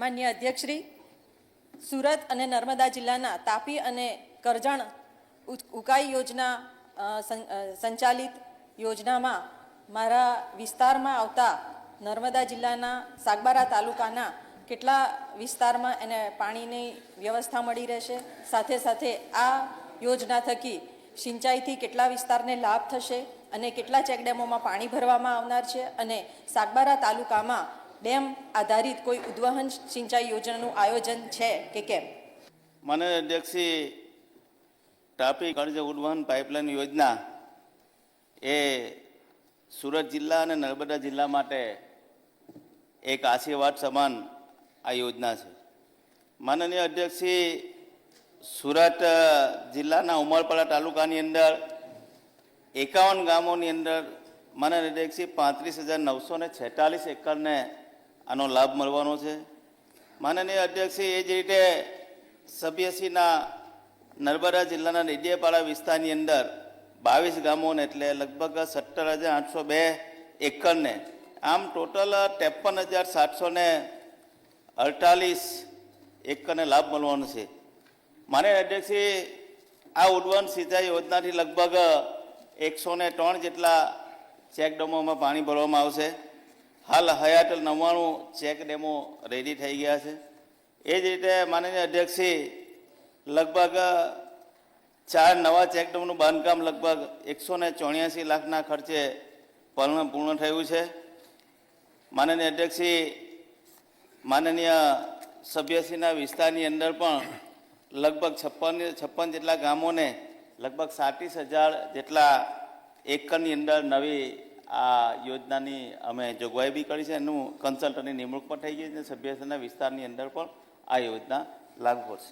માન્ય અધ્યક્ષશ્રી, સુરત અને નર્મદા જિલ્લાના તાપી અને કરજણ ઉકાઈ યોજના સંચાલિત યોજનામાં મારા વિસ્તારમાં આવતા નર્મદા જિલ્લાના સાગબારા તાલુકાના કેટલા વિસ્તારમાં એને પાણીની વ્યવસ્થા મળી રહેશે? સાથે સાથે આ યોજના થકી સિંચાઈથી કેટલા વિસ્તારને લાભ થશે અને કેટલા ચેકડેમોમાં પાણી ભરવામાં આવનાર છે? અને સાગબારા તાલુકામાં ડેમ આધારિત કોઈ ઉદ્વહન સિંચાઈ યોજનાનું આયોજન છે કે કેમ? મને અધ્યક્ષી તાપી કર્જ ઉદ્વહન પાઇપલાઇન યોજના એ સુરત જિલ્લા અને નર્મદા જિલ્લા માટે એક આશીર્વાદ સમાન આ યોજના છે. માનનીય અધ્યક્ષશ્રી સુરત જિલ્લાના ઉમરપાડા તાલુકાની અંદર એકાવન ગામોની અંદર માનનીય અધ્યક્ષશ્રી પાંત્રીસ હજાર નવસો ને છેતાલીસ એકરને આનો લાભ મળવાનો છે. માનનીય અધ્યક્ષે એ જ રીતે સભ્યશ્રીના નર્મદા જિલ્લાના ડેડિયાપાડા વિસ્તારની અંદર બાવીસ ગામોને એટલે લગભગ સત્તર હજાર આઠસો બે એકરને આમ ટોટલ ત્રેપન હજાર સાતસો ને અડતાલીસ એકરને લાભ મળવાનો છે. માન્ય અધ્યક્ષે આ ઉડવન સિંચાઈ યોજનાથી લગભગ એકસો ને ત્રણ જેટલા ચેક ડેમોમાં પાણી ભરવામાં આવશે. હાલ હયાત નવ્વાણું ચેક ડેમો રેડી થઈ ગયા છે. એ જ રીતે માનનીય અધ્યક્ષે લગભગ ચાર નવા ચેકડેમનું બાંધકામ લગભગ એકસો ને ચોર્યાસી લાખના ખર્ચે પૂર્ણ પૂર્ણ થયું છે. માનનીય અધ્યક્ષે માનનીય સભ્યશ્રીના વિસ્તારની અંદર પણ લગભગ છપ્પન છપ્પન જેટલા ગામોને લગભગ સાતીસ હજાર જેટલા એકરની અંદર નવી આ યોજનાની અમે જોગવાઈ બી કરી છે. એનું કન્સલ્ટન્ટની નિમણૂક પણ થઈ ગઈ છે સભ્યશ્રીના વિસ્તારની અંદર પણ આ યોજના લાગુ પડશે.